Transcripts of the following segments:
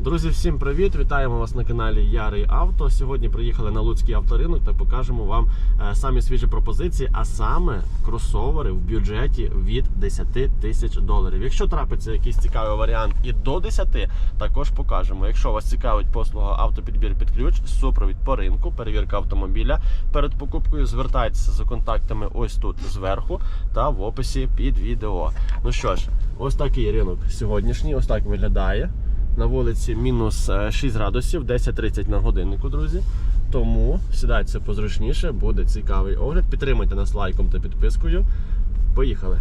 Друзі, всім привіт! Вітаємо вас на каналі Ярий Авто. Сьогодні приїхали на Луцький авторинок та покажемо вам е, самі свіжі пропозиції, а саме кросовери в бюджеті від 10 тисяч доларів. Якщо трапиться якийсь цікавий варіант і до 10, також покажемо. Якщо вас цікавить послуга автопідбір під ключ, супровід по ринку, перевірка автомобіля перед покупкою, звертайтеся за контактами ось тут зверху та в описі під відео. Ну що ж, ось такий ринок сьогоднішній, ось так виглядає. На вулиці мінус е, 6 градусів, 10.30 на годиннику, друзі. Тому сідайте позручніше, буде цікавий огляд. Підтримайте нас лайком та підпискою. Поїхали!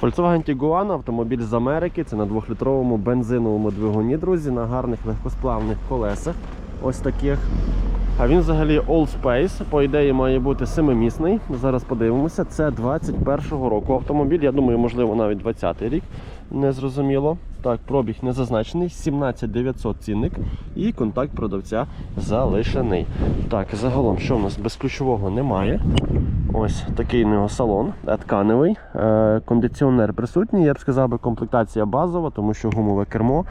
Volkswagen Tiguan, автомобіль з Америки. Це на 2-літровому бензиновому двигуні, друзі, на гарних легкосплавних колесах. Ось таких. А він взагалі All Space, по ідеї, має бути семимісний. Зараз подивимося. Це 21-го року автомобіль. Я думаю, можливо, навіть 20-й рік. Не зрозуміло. Так, пробіг не зазначений, 17900 цінник і контакт продавця залишений. Так, загалом, що в нас без ключового немає. Ось такий у нього салон, е, тканевий, е, кондиціонер присутній. Я б сказав, комплектація базова, тому що гумове кермо,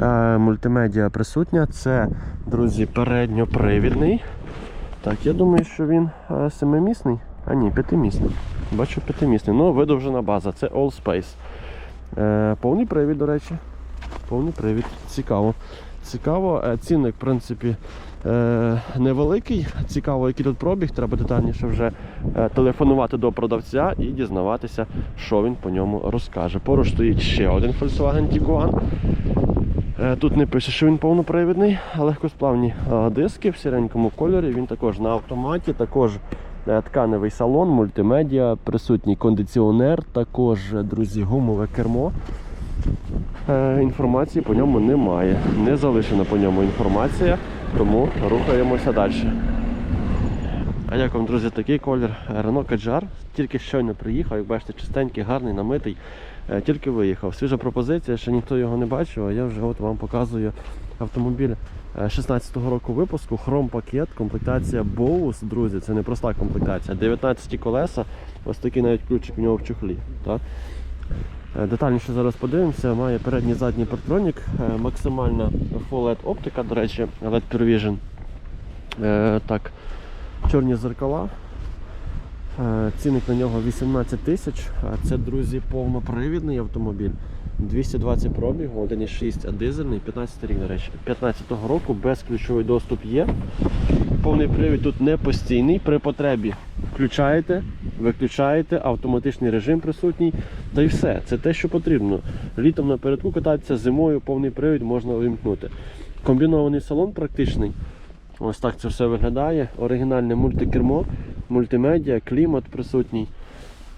е, мультимедіа присутня. Це, друзі, передньопривідний. Так, я думаю, що він семимісний, а ні, п'ятимісний. Бачу п'ятимісний. Ну, видовжена база, це All Space. Е, повний привід, до речі. Повний привід. Цікаво. Цікаво. Е, Цінник, в принципі, е, невеликий. Цікаво, який тут пробіг. Треба детальніше вже телефонувати до продавця і дізнаватися, що він по ньому розкаже. Поруч стоїть ще один Volkswagen Tiguan. Тут не пише, що він повнопривідний, легкосплавні диски в сіренькому кольорі. Він також на автоматі, також тканевий салон, мультимедіа, присутній кондиціонер, також, друзі, гумове кермо. Е, Інформації по ньому немає. Не залишена по ньому інформація, тому рухаємося далі. А як вам, друзі, такий колір Renault Kadjar. Тільки щойно приїхав, як бачите, чистенький, гарний, намитий. Е, Тільки виїхав. Свіжа пропозиція, ще ніхто його не бачив, а я вже от вам показую автомобіль е, 16-го року випуску, хром-пакет, комплектація Bose, друзі, це не проста комплектація. 19 колеса, ось такий навіть ключик у нього в чохлі. Так? Е, Детальніше зараз подивимося. Має передній задній партронік, е, максимальна Full LED оптика, до речі, LED Pure Vision. Е, Так, чорні зеркала. Е, Цінник на нього 18 тисяч. Е, Це, друзі, повнопривідний автомобіль. 220 пробігу, 1,6, а дизельний, 15 рік, до речі. 15-го року безключовий доступ є. Повний привід тут не постійний. При потребі включаєте, виключаєте, автоматичний режим присутній. Та й все. Це те, що потрібно. Літом напередку кататися, зимою повний привід можна увімкнути. Комбінований салон практичний. Ось так це все виглядає. Оригінальне мультикермо, мультимедіа, клімат присутній.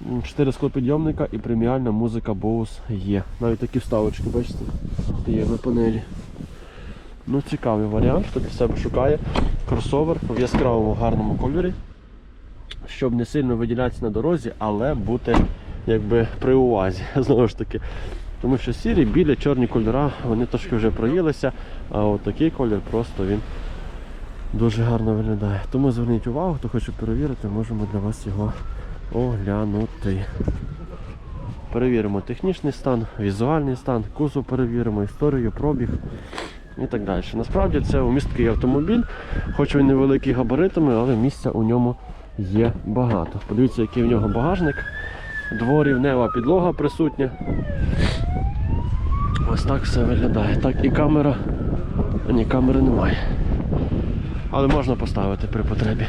М, Чотири склопідйомника і преміальна музика Bose є. Навіть такі вставочки, бачите, є на панелі. Ну, цікавий варіант, хто для себе шукає. Кросовер в яскравому гарному кольорі, щоб не сильно виділятися на дорозі, але бути якби при увазі. Знову ж таки. Тому що сірі, білі, чорні кольора, вони трошки вже проїлися, а от такий колір просто він дуже гарно виглядає. Тому зверніть увагу, хто хоче перевірити, можемо для вас його оглянути. Перевіримо технічний стан, візуальний стан, кузов перевіримо, історію, пробіг і так далі. Насправді це умісткий автомобіль, хоч він невеликий габаритами, але місця у ньому є багато. Подивіться, який в нього багажник, дворівнева підлога присутня. Ось так все виглядає. Так і камера. А ні, камери немає. Але можна поставити при потребі.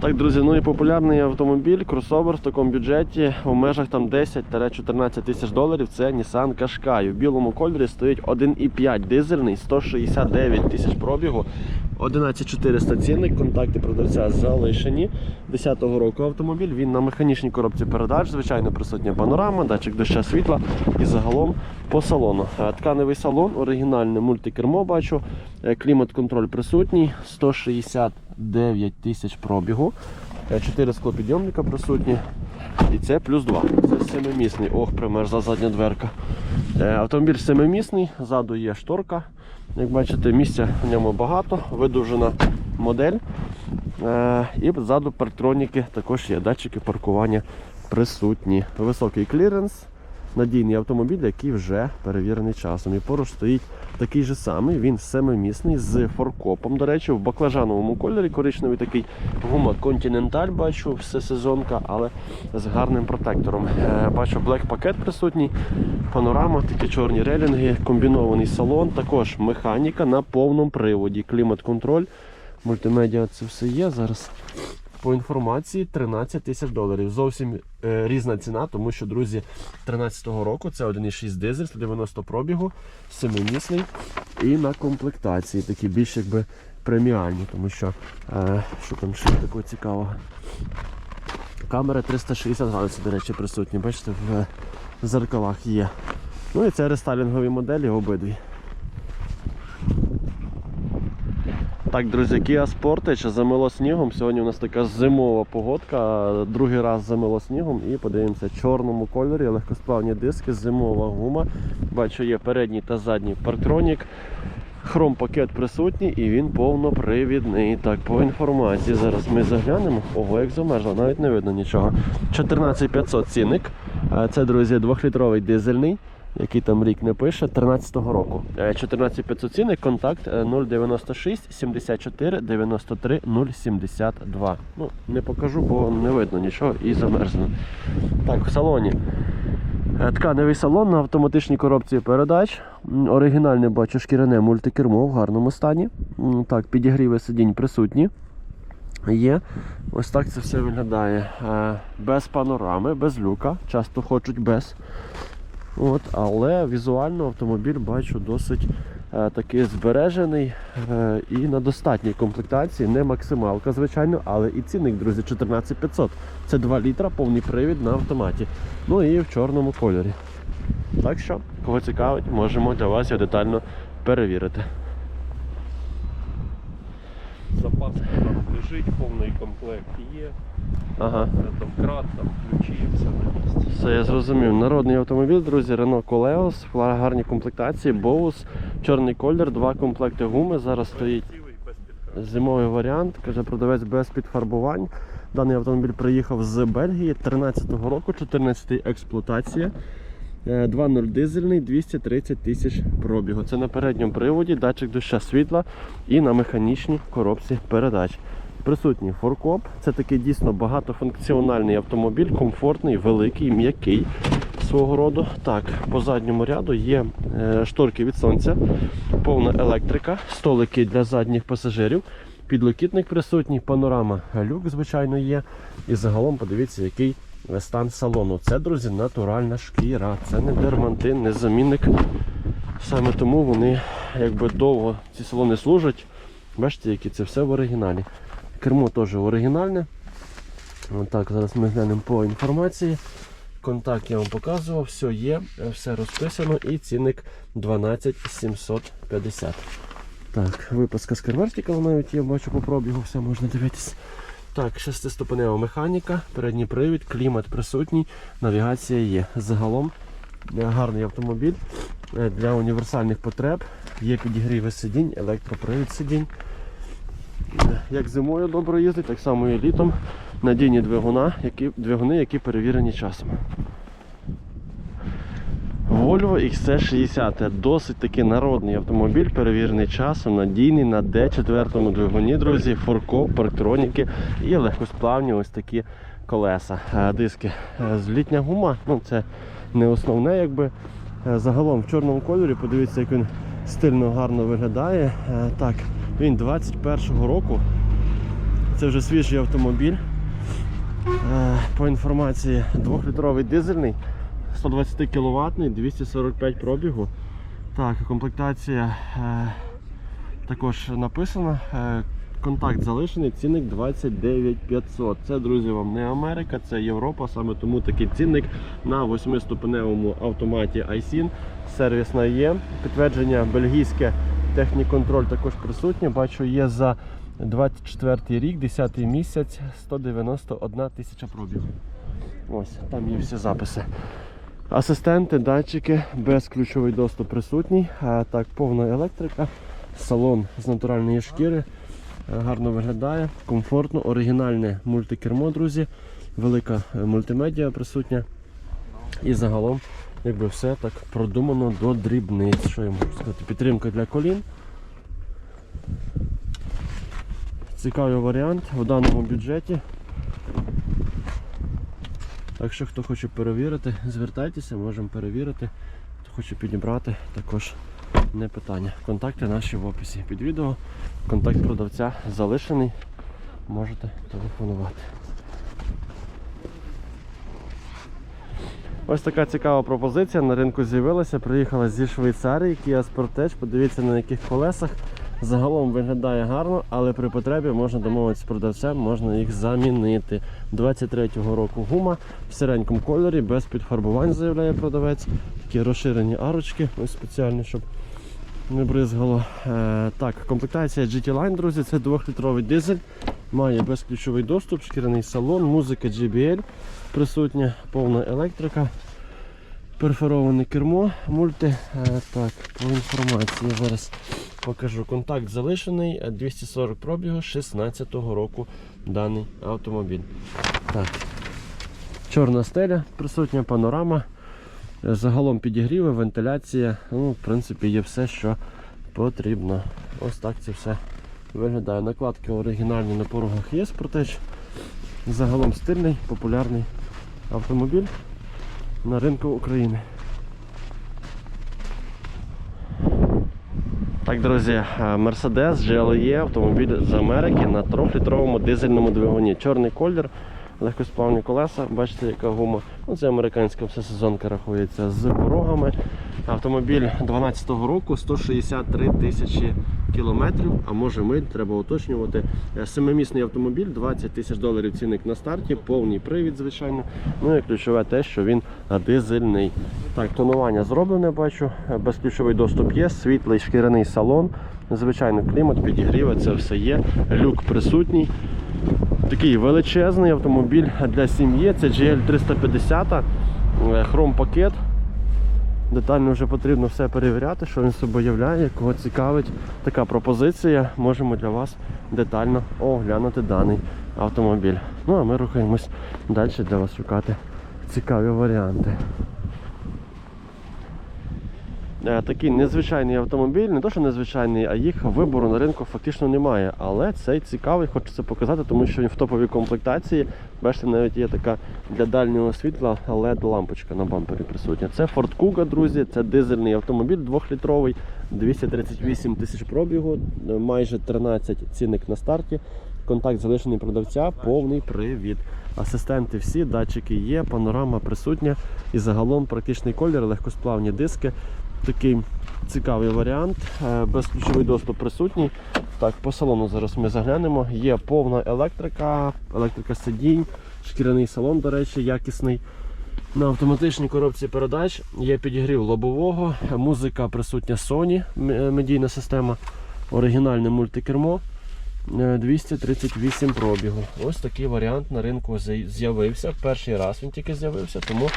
Так, друзі, ну і популярний автомобіль, кросовер в такому бюджеті у межах там 10-14 тисяч доларів. Це Nissan Qashqai. В білому кольорі стоїть 1,5 дизельний, 169 тисяч пробігу, 11400 цінник, контакти продавця залишені. 10-го року автомобіль. Він на механічній коробці передач, звичайно, присутня панорама, датчик доща світла і загалом по салону. Е, Тканевий салон, оригінальне мультикермо бачу, е, клімат-контроль присутній, 169 тисяч пробігу, 4 склопідйомника присутні. І це плюс 2. Це семимісний. Ох, примерзла задня дверка. Е, Автомобіль семимісний, ззаду є шторка. Як бачите, місця в ньому багато, видовжена модель. Е, І ззаду парктроніки також є датчики паркування присутні. Високий кліренс, надійний автомобіль, який вже перевірений часом. І поруч стоїть такий же самий, він семимісний з форкопом. До речі, в баклажановому кольорі коричневий такий гума Continental, бачу, все сезонка, але з гарним протектором. Е, Бачу, блек пакет присутній, панорама, такі чорні релінги, комбінований салон, також механіка на повному приводі, клімат-контроль, мультимедіа це все є. Зараз по інформації 13 тисяч доларів. Зовсім е, різна ціна, тому що, друзі, 13-го року це 1,6 дизель, 190 пробігу, семимісний і на комплектації такі більш якби преміальні, тому що е, що там ще такого цікавого. Камера 360 градусів, до речі, присутні, бачите, в зеркалах є. Ну і це рестайлінгові моделі обидві. Так, друзі, Kia Sportage замило снігом. Сьогодні у нас така зимова погодка. Другий раз замило снігом і подивимося в чорному кольорі, легкосплавні диски, зимова гума. Бачу, є передній та задній парктронік. Хром пакет присутній і він повнопривідний. Так, по інформації зараз ми заглянемо. Ого, як замерзло, навіть не видно нічого. 14500 цінник. Е, Це, друзі, 2-літровий дизельний, який там рік не пише, 13-го року. Е, 14500 цінник, контакт е, 096 74 93 072. Ну, не покажу, бо не видно нічого і замерзло. Так, в салоні. Е, Тканевий салон на автоматичній коробці передач. Оригінальне бачу шкіряне мультикермо в гарному стані. Так, підігріви сидінь присутні. Є. Ось так це все виглядає. Е, Без панорами, без люка. Часто хочуть без. От, але візуально автомобіль бачу досить е, такий збережений е, і на достатній комплектації. Не максималка, звичайно, але і цінник, друзі, 14500. Це 2 літра, повний привід на автоматі. Ну і в чорному кольорі. Так що, кого цікавить, можемо для вас його детально перевірити. Запас там лежить, повний комплект є. Ага. Там крат, там ключі, все на місці. Все, я зрозумів. Народний автомобіль, друзі, Renault Coleos, в гарній комплектації, Bose, чорний колір, два комплекти гуми. Зараз стоїть зимовий варіант, каже продавець без підфарбувань. Даний автомобіль приїхав з Бельгії 13-го року, 14-й експлуатація. Е, 2.0 дизельний, 230 тисяч пробігу. Це на передньому приводі, датчик доща світла і на механічній коробці передач. Присутній форкоп. Це такий дійсно багатофункціональний автомобіль, комфортний, великий, м'який свого роду. Так, по задньому ряду є е, шторки від сонця, повна електрика, столики для задніх пасажирів, підлокітник присутній, панорама люк, звичайно, є. І загалом подивіться, який стан салону. Це, друзі, натуральна шкіра. Це не дермантин, не замінник. Саме тому вони якби довго ці салони служать. Бачите, які це все в оригіналі. Кермо теж оригінальне. Отак, зараз ми глянемо по інформації. Контакт я вам показував, все є, все розписано і цінник 12750. Так, випуска з Carvertical навіть є, бачу по пробігу, все можна дивитися. Так, шестиступенева механіка, передній привід, клімат присутній, навігація є. Загалом е, гарний автомобіль е, для універсальних потреб. Є підігріви сидінь, електропривід сидінь. Е, Як зимою добре їздить, так само і літом. Надійні двигуна, які, двигуни, які перевірені часом. Volvo XC60 досить таки народний автомобіль, перевірений часом, надійний на D4 двигуні, друзі, форкоп, парктроніки і легкосплавні ось такі колеса, е, диски. Е, Злітня гума, ну це не основне, якби. Е, Загалом в чорному кольорі, подивіться, як він стильно гарно виглядає. Так, він 21-го року. Це вже свіжий автомобіль. По інформації 2-літровий дизельний, 120 кВт, 245 пробігу. Так, комплектація е, також написана. Е, контакт залишений, цінник 29500. Це, друзі, вам не Америка, це Європа, саме тому такий цінник на 8-ступеневому автоматі iSIN. Сервісна є. Підтвердження бельгійське техніконтроль також присутнє. Бачу, є за 24 рік, 10 місяць, 191 тисяча пробігу. Ось, там є всі записи. Асистенти, датчики, безключовий доступ присутній. А, так, повна електрика, салон з натуральної шкіри. Е, Гарно виглядає, комфортно, оригінальне мультикермо, друзі, велика е, мультимедіа присутня. І загалом якби все так продумано до дрібниць. Що я можу сказати? Підтримка для колін. Цікавий варіант в даному бюджеті. Так що хто хоче перевірити, звертайтеся, можемо перевірити. Хто хоче підібрати, також не питання. Контакти наші в описі під відео. Контакт продавця залишений. Можете телефонувати. Ось така цікава пропозиція на ринку з'явилася. Приїхала зі Швейцарії Kia Sportage. Подивіться на яких колесах. Загалом виглядає гарно, але при потребі можна домовитися з продавцем, можна їх замінити. 23-го року гума в сиренькому кольорі, без підфарбувань, заявляє продавець. Такі розширені арочки, ось спеціальні, щоб не бризгало. Е, так, комплектація GT Line, друзі, це 2-літровий дизель. Має безключовий доступ, шкіряний салон, музика JBL присутня, повна електрика, перфороване кермо, мульти. Е, так, по інформації зараз покажу. Контакт залишений, е, 240 пробігу 16-го року даний автомобіль. Так. Чорна стеля, присутня панорама. Загалом підігріви, вентиляція. Ну, в принципі, є все, що потрібно. Ось так це все виглядає. Накладки оригінальні на порогах є спортеч. Загалом стильний, популярний автомобіль на ринку України. Так, друзі, е, Mercedes GLE автомобіль з Америки на 3-літровому дизельному двигуні. Чорний колір, легкосплавні колеса, бачите, яка гума. Ну, це американська всесезонка рахується з порогами. Автомобіль 12-го року 163 тисячі кілометрів, а може миль, треба уточнювати. Е, Семимісний автомобіль, 20 тисяч доларів цінник на старті, повний привід, звичайно. Ну і ключове те, що він е, дизельний. Так, тонування зроблене, бачу. Е, Безключовий доступ є, світлий шкіряний салон. Звичайно, клімат, підігріва, це все є. Люк присутній. Такий величезний автомобіль для сім'ї. Це GL 350, хром пакет. Детально вже потрібно все перевіряти, що він собою являє, кого цікавить така пропозиція. Можемо для вас детально оглянути даний автомобіль. Ну а ми рухаємось далі для вас шукати цікаві варіанти. Е, Такий незвичайний автомобіль, не то що незвичайний, а їх вибору на ринку фактично немає. Але цей цікавий, хочу це показати, тому що він в топовій комплектації. Бачите, навіть є така для дальнього світла led лампочка на бампері присутня. Це Ford Kuga, друзі, це дизельний автомобіль 2-літровий, 238 тисяч пробігу, е, майже 13 цінник на старті. Контакт залишений продавця, повний привід. Асистенти всі, датчики є, панорама присутня і загалом практичний колір, легкосплавні диски. Такий цікавий варіант. Е, Безключовий доступ присутній. Так, по салону зараз ми заглянемо. Є повна електрика, електрика сидінь, шкіряний салон, до речі, якісний. На автоматичній коробці передач є підігрів лобового, музика присутня Sony, е, медійна система, оригінальне мультикермо. Е, 238 пробігу. Ось такий варіант на ринку з'яв- з'явився. Перший раз він тільки з'явився, тому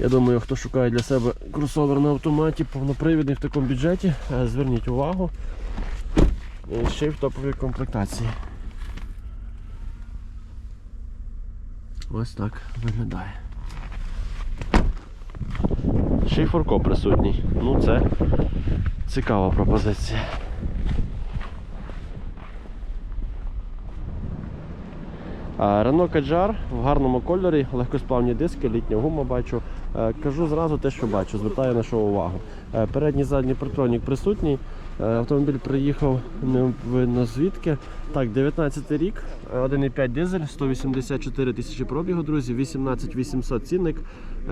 я думаю, хто шукає для себе кросовер на автоматі, повнопривідний в такому бюджеті, е, зверніть увагу. І ще й в топовій комплектації. Ось так виглядає. Ще й фурко присутній. Ну це цікава пропозиція. Renault Kadjar в гарному кольорі, легкосплавні диски, літня гума бачу. Е, Кажу зразу те, що бачу, звертаю на що увагу. Е, Передній задній партронік присутній. Е, Автомобіль приїхав не видно звідки. Так, 19 рік, е, 1,5 дизель, 184 тисячі пробігу, друзі, 18 800 цінник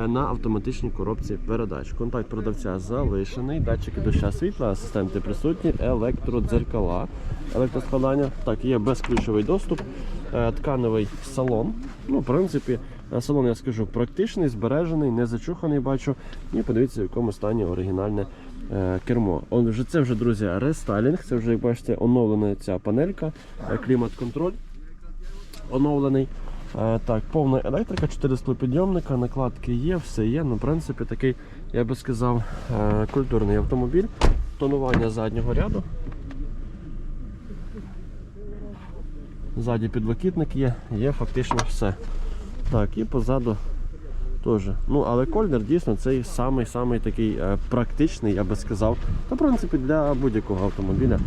на автоматичній коробці передач. Контакт продавця залишений, датчики доща світла, асистенти присутні, електродзеркала, електроскладання. Так, є безключовий доступ, тканевий салон. Ну, в принципі, салон, я скажу, практичний, збережений, не зачуханий, бачу. І подивіться, в якому стані оригінальне е, кермо. Он вже це вже, друзі, рестайлінг. Це вже, як бачите, оновлена ця панелька, е, клімат-контроль оновлений. Е, Так, повна електрика, 4 склопідйомника, накладки є, все є. Ну, в принципі, такий, я би сказав, культурний автомобіль. Тонування заднього ряду. Ззаді підлокітник є, є фактично все. Так, і позаду Теж. Ну, але кольдер дійсно цей самий самий такий е, практичний, я би сказав. Та, в принципі, для будь-якого автомобіля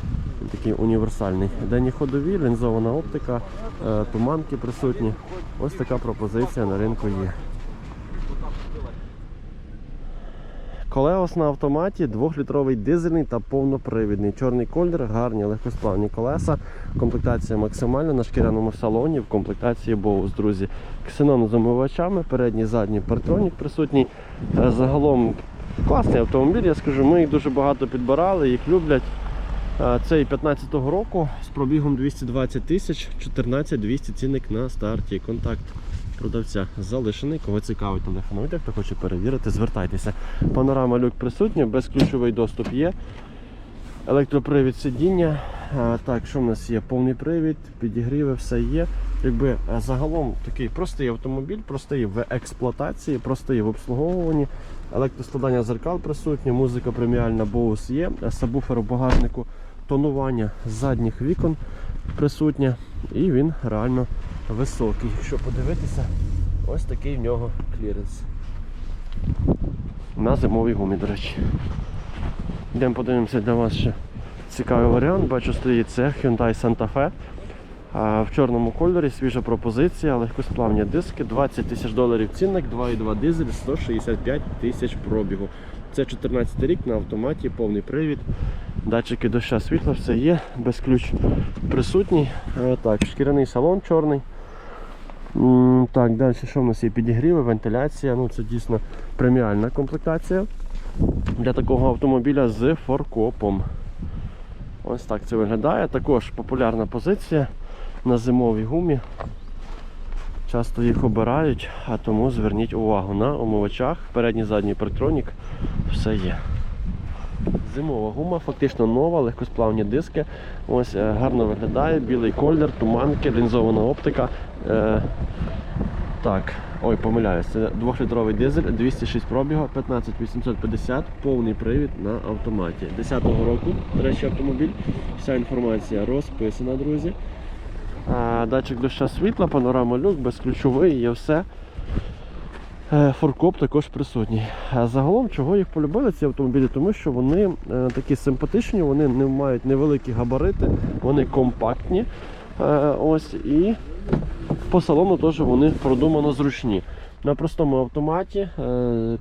він такий універсальний. Денні ходові, лінзована оптика, е, туманки присутні. Ось така пропозиція на ринку є. Колеос на автоматі, 2-літровий дизельний та повнопривідний. Чорний колір, гарні легкосплавні колеса. Комплектація максимальна на шкіряному салоні, в комплектації Bose, друзі. Ксенон з омивачами, передній задній партронік присутній. Е, Загалом класний автомобіль, я скажу, ми їх дуже багато підбирали, їх люблять. Е, Цей 15-го року з пробігом 220 тисяч, 14 200 цінник на старті. Контакт продавця залишений. Кого цікавить, телефонуйте, хто хоче перевірити, звертайтеся. Панорама люк присутня, безключовий доступ є. Електропривід сидіння. Так, що в нас є? Повний привід, підігріви, все є. Якби е, загалом такий простий автомобіль, простий в експлуатації, простий в обслуговуванні. Електроскладання зеркал присутнє, музика преміальна Bose є, е, сабвуфер в багажнику, тонування задніх вікон присутнє і він реально високий. Якщо подивитися, ось такий в нього кліренс. На зимовій гумі, до речі. Йдемо подивимося для вас ще цікавий варіант. Бачу, стоїть це Hyundai Santa Fe. В чорному кольорі свіжа пропозиція, легкосплавні диски, 20 тисяч доларів цінник, 2,2 дизель, 165 тисяч пробігу. Це 14 рік на автоматі, повний привід, датчики доща світла, все є, без ключ присутній. Так, шкіряний салон чорний. Так, далі що в нас є? Підігріви, вентиляція. Ну, це дійсно преміальна комплектація для такого автомобіля з форкопом. Ось так це виглядає. Також популярна позиція на зимовій гумі. Часто їх обирають, а тому зверніть увагу на омивачах, передній задній партронік, все є. Зимова гума, фактично нова, легкосплавні диски. Ось е, гарно виглядає, білий колір, туманки, лінзована оптика. Е, так, ой, помиляюсь, це 2-літровий дизель, 206 пробігу, 15850, повний привід на автоматі. 10-го року, до речі, автомобіль. Вся інформація розписана, друзі. Датчик доща світла, панорама люк, безключовий, є все. Е, Форкоп також присутній. Загалом, чого їх полюбили ці автомобілі? Тому що вони е, такі симпатичні, вони не мають невеликі габарити, вони компактні. Е, ось і по салону теж вони продумано зручні. На простому автоматі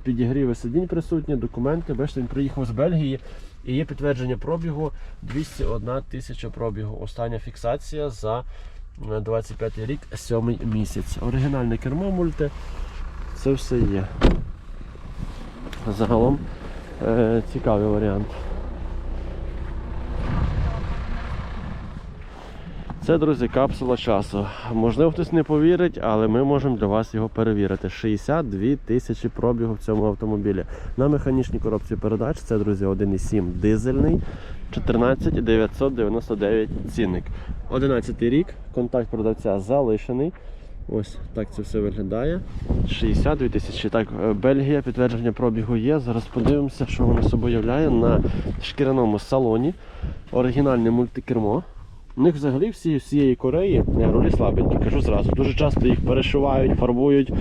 підігріви сидінь присутні, документи. Бачите, він приїхав з Бельгії і є підтвердження пробігу 201 тисяча пробігу. Остання фіксація за е, 25 рік, 7 місяць. Оригінальне кермо мульти. Це все є. Загалом е, цікавий варіант. Це, друзі, капсула часу. Можливо, хтось не повірить, але ми можемо для вас його перевірити. 62 тисячі пробігу в цьому автомобілі. На механічній коробці передач це, друзі, 1,7 дизельний, 14 999 цінник. 11 рік, контакт продавця залишений. Ось так це все виглядає. 62 тисячі. Так, е, Бельгія, підтвердження пробігу є. Зараз подивимося, що воно собою являє на шкіряному салоні. Оригінальне мультикермо. У них взагалі всі з цієї Кореї е, рулі слабенькі, кажу зразу. Дуже часто їх перешивають, фарбують.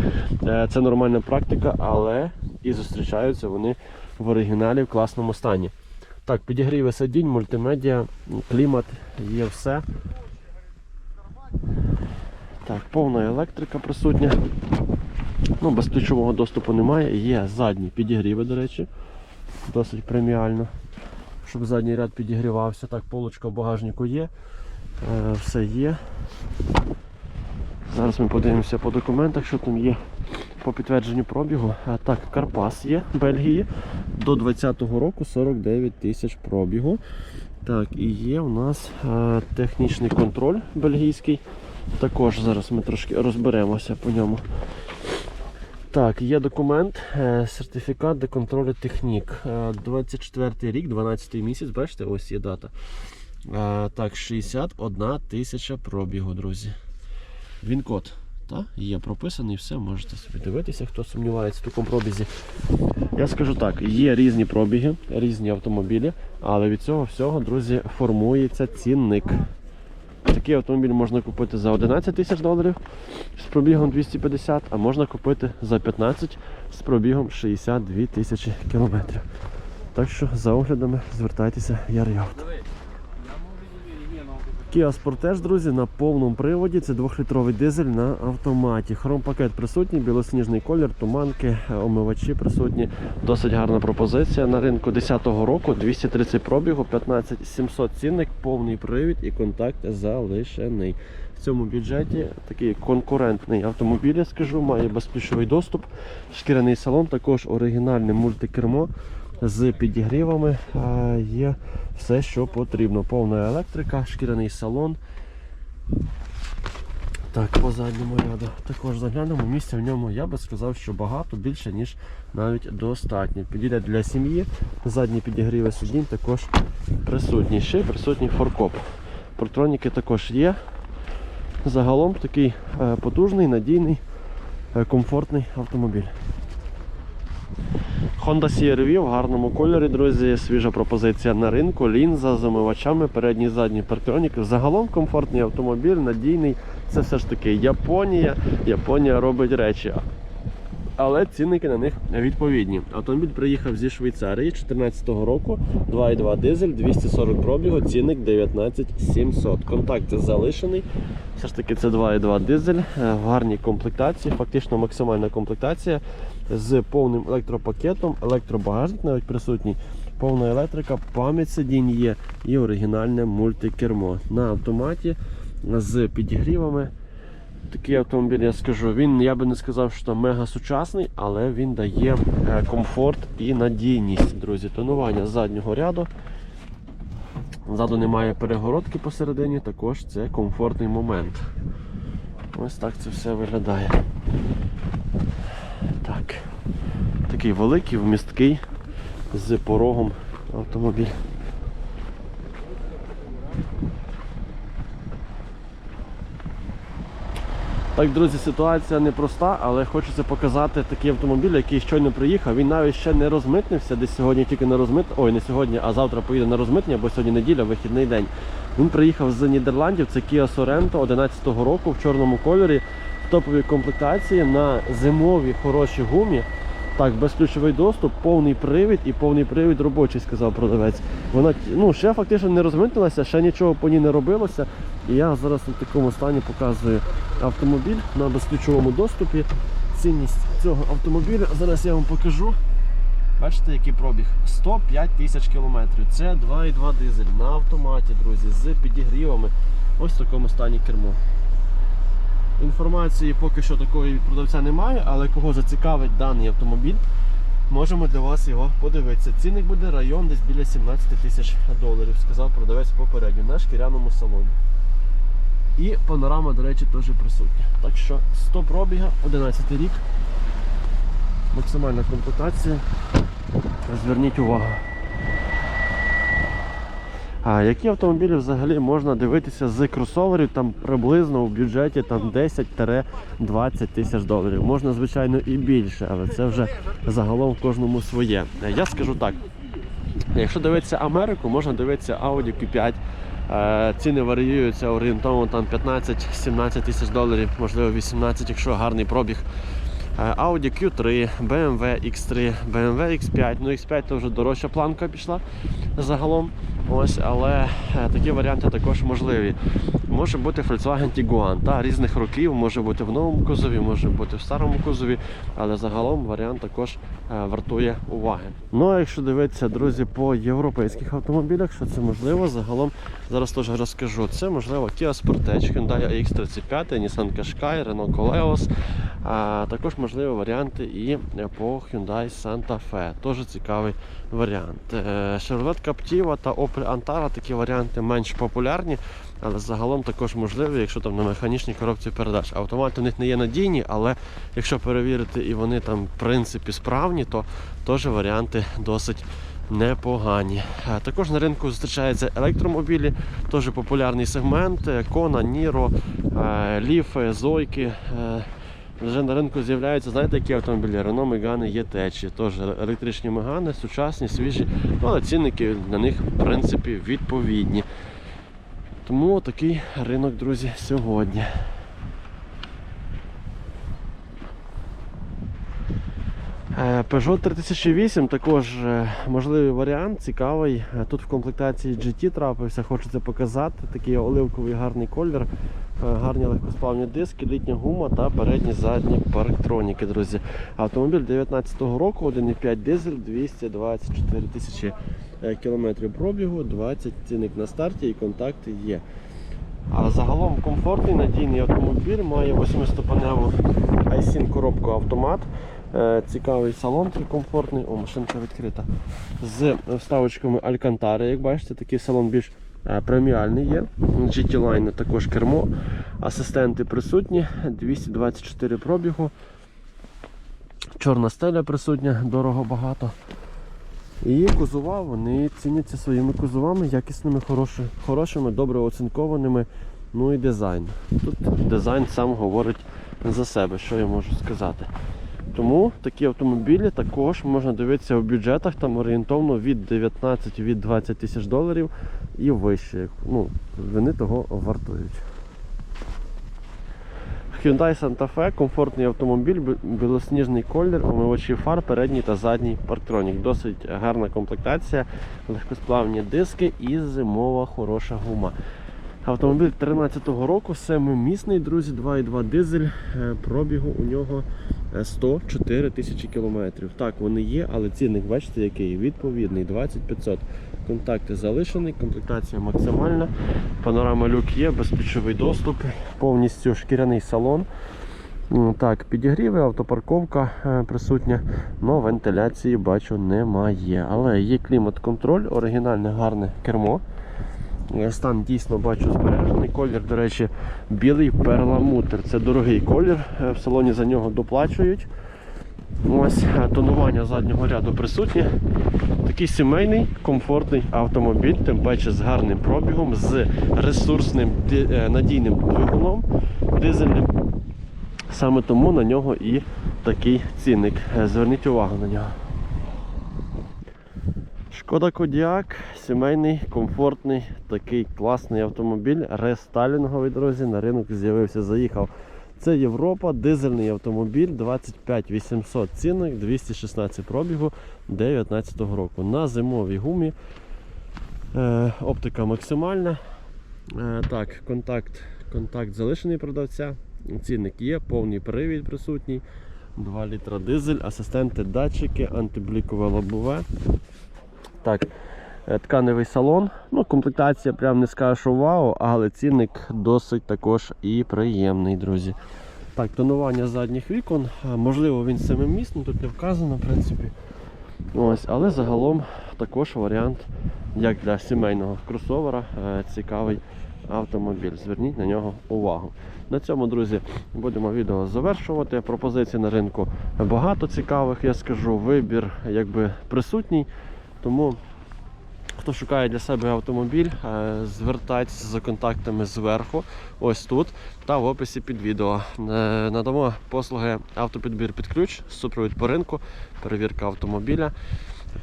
Е, Це нормальна практика, але і зустрічаються вони в оригіналі в класному стані. Так, підігріви сидінь, мультимедіа, клімат, є все. Так, повна електрика присутня. Ну, без ключового доступу немає. Є задні підігріви, до речі. Досить преміально. Щоб задній ряд підігрівався. Так, полочка в багажнику є. Е, все є. Зараз ми подивимося по документах, що там є по підтвердженню пробігу. А, так, Карпас є Бельгії. До 20-го року 49 тисяч пробігу. Так, і є у нас е, технічний контроль бельгійський. Також зараз ми трошки розберемося по ньому. Так, є документ, е, сертифікат де контролю технік. Е, 24 рік, 12 місяць, бачите, ось є дата. Е, Так, 61 тисяча пробігу, друзі. Він код. Та? Є прописаний, все, можете собі дивитися, хто сумнівається в такому пробізі. Я скажу так, є різні пробіги, різні автомобілі, але від цього всього, друзі, формується цінник. Такий автомобіль можна купити за 11 тисяч доларів з пробігом 250, а можна купити за 15 з пробігом 62 тисячі кілометрів. Так що за оглядами звертайтеся Яр'явт. Kia Sportage, друзі, на повному приводі. Це 2-літровий дизель на автоматі. Хромпакет присутній, білосніжний колір, туманки, омивачі присутні. Досить гарна пропозиція на ринку 10-го року. 230 пробігу, 15 700 цінник, повний привід і контакт залишений. В цьому бюджеті такий конкурентний автомобіль, я скажу, має безключовий доступ, шкіряний салон, також оригінальне мультикермо з підігрівами. Є все, що потрібно. Повна електрика, шкіряний салон. Так, по задньому ряду також заглянемо. Місця в ньому я би сказав, що багато, більше, ніж навіть достатньо. Підійде для сім'ї. Задні підігріви сидінь також присутні. Ще присутній форкоп. Протроніки також є. Загалом такий е, потужний, надійний, е, комфортний автомобіль. Honda CR-V в гарному кольорі, друзі, свіжа пропозиція на ринку, лінза з омивачами, передній задній парктронік. Загалом комфортний автомобіль, надійний. Це все ж таки Японія. Японія робить речі. Але цінники на них відповідні. Автомобіль приїхав зі Швейцарії 2014 року, 2,2 дизель, 240 пробігу, цінник 19 700. Контакт залишений. Все ж таки це 2,2 дизель е, в гарній комплектації, фактично максимальна комплектація з повним електропакетом, електробагажник навіть присутній, повна електрика, пам'ять сидінь є і оригінальне мультикермо. На автоматі з підігрівами. Такий автомобіль, я скажу, він, я би не сказав, що мега сучасний, але він дає е, комфорт і надійність, друзі. Тонування заднього ряду. Ззаду немає перегородки посередині, також це комфортний момент. Ось так це все виглядає. Так. Такий великий, вмісткий, з порогом автомобіль. Так, друзі, ситуація непроста, але хочеться показати такий автомобіль, який щойно приїхав. Він навіть ще не розмитнився, десь сьогодні тільки на розмит... Ой, не сьогодні, а завтра поїде на розмитнення, бо сьогодні неділя, вихідний день. Він приїхав з Нідерландів, це Kia Sorento 11-го року в чорному кольорі, в топовій комплектації на зимовій хорошій гумі. Так, безключовий доступ, повний привід і повний привід робочий, сказав продавець. Вона ну, ще фактично не розмитнилася, ще нічого по ній не робилося. І я зараз у такому стані показую автомобіль на безключовому доступі. Цінність цього автомобіля зараз я вам покажу. Бачите, який пробіг? 105 тисяч кілометрів. Це 2,2 дизель на автоматі, друзі, з підігрівами. Ось в такому стані кермо. Інформації поки що такої від продавця немає, але кого зацікавить даний автомобіль, можемо для вас його подивитися. Цінник буде район десь біля 17 тисяч доларів, сказав продавець попередньо на шкіряному салоні. І панорама, до речі, теж присутня. Так що 100 пробіга, 11 рік. Максимальна комплектація. Зверніть увагу. А які автомобілі взагалі можна дивитися з кросоверів там приблизно у бюджеті там 10-20 тисяч доларів. Можна, звичайно, і більше, але це вже загалом кожному своє. Я скажу так: якщо дивитися Америку, можна дивитися Audi Q5. Е, Ціни варіюються орієнтовно там 15-17 тисяч доларів, можливо 18, якщо гарний пробіг. Е, Audi Q3, BMW X3, BMW X5. Ну X5 то вже дорожча планка пішла загалом. Ось, але е, такі варіанти також можливі. Може бути Volkswagen Tiguan, та різних років, може бути в новому кузові, може бути в старому кузові, але загалом варіант також е, вартує уваги. Ну а якщо дивитися, друзі, по європейських автомобілях, що це можливо, загалом зараз теж розкажу. Це можливо Kia Sportage, Hyundai AX35, Nissan Qashqai, Renault Koleos. А також можливі варіанти і по Hyundai Santa Fe. Теж цікавий варіант. Е, Chevrolet Captiva та Opel Antara такі варіанти менш популярні, але загалом також можливі, якщо там на механічній коробці передач. Автомати у них не є надійні, але якщо перевірити і вони там в принципі справні, то теж варіанти досить непогані. Е, Також на ринку зустрічаються електромобілі, теж популярний сегмент. е, Kona, Niro, е, Зойки. Вже на ринку з'являються, знаєте, які автомобілі? Renault Megane є течі. Теж електричні Megane, сучасні, свіжі, але цінники на них в принципі відповідні. Тому такий ринок, друзі, сьогодні. Е, Peugeot 3008 також е, можливий варіант, цікавий. Е, Тут в комплектації GT трапився, хочеться показати. Такий оливковий гарний колір, гарні легкосплавні диски, літня гума та передні задні парктроніки, друзі. Автомобіль 19-го року, 1,5 дизель, 224 тисячі е, кілометрів пробігу, 20 цінник на старті і контакти є. А загалом комфортний надійний автомобіль, має 8-ступеневу iSIN коробку автомат. Е, Цікавий салон, комфортний. О, машинка відкрита. З вставочками Alcantara, як бачите, такий салон більш е, преміальний є. GT Line також кермо. Асистенти присутні, 224 пробігу. Чорна стеля присутня, дорого багато. І кузова вони ціняться своїми кузовами, якісними, хороші, хорошими, добре оцинкованими. Ну і дизайн. Тут дизайн сам говорить за себе, що я можу сказати. Тому такі автомобілі також можна дивитися в бюджетах там орієнтовно від 19 від 20 тисяч доларів і вище. Ну, вони того вартують. Hyundai Santa Fe комфортний автомобіль, білосніжний колір, омивачі фар, передній та задній парктронік. Досить гарна комплектація, легкосплавні диски і зимова хороша гума. Автомобіль 13-го року, семимісний, друзі, 2,2 дизель. Е, Пробігу у нього 104 тисячі кілометрів. Так, вони є, але цінник, бачите, який відповідний 2500. Контакти залишені, комплектація максимальна. Панорама люк є, безключовий доступ, повністю шкіряний салон. Так, підігріви, автопарковка е, присутня, але вентиляції бачу немає. Але є клімат-контроль, оригінальне гарне кермо. Стан дійсно бачу збережений. Колір, до речі, білий перламутр. Це дорогий колір. е, В салоні за нього доплачують. Ось е, тонування заднього ряду присутнє. Такий сімейний, комфортний автомобіль, тим паче з гарним пробігом, з ресурсним е, надійним двигуном дизельним. Саме тому на нього і такий цінник. Зверніть увагу на нього. Шкода Кодіак, сімейний, комфортний, такий класний автомобіль, рестайлінговий, друзі, на ринок з'явився, заїхав. Це Європа, дизельний автомобіль, 25 800 цінник, 216 пробігу 2019 року. На зимовій гумі. Е, оптика максимальна. Е, так, контакт, контакт залишений продавця. Цінник є, повний привід присутній. 2 літра дизель, асистенти, датчики, антиблікове лобове. Так, е, тканевий салон. Ну, комплектація прям не скажу, що вау, але цінник досить також і приємний, друзі. Так, тонування задніх вікон. Е, Можливо, він семимісний, тут не вказано, в принципі. Ось, але загалом також варіант, як для сімейного кросовера, е, цікавий автомобіль. Зверніть на нього увагу. На цьому, друзі, будемо відео завершувати. Пропозицій на ринку багато цікавих, я скажу. Вибір якби присутній. Тому хто шукає для себе автомобіль, е, звертайтеся за контактами зверху, ось тут та в описі під відео. Е, Надамо послуги автопідбір під ключ, супровід по ринку, перевірка автомобіля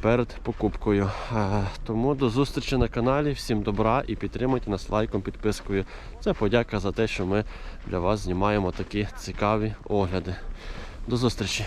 перед покупкою. Е, Тому до зустрічі на каналі. Всім добра і підтримуйте нас лайком, підпискою. Це подяка за те, що ми для вас знімаємо такі цікаві огляди. До зустрічі!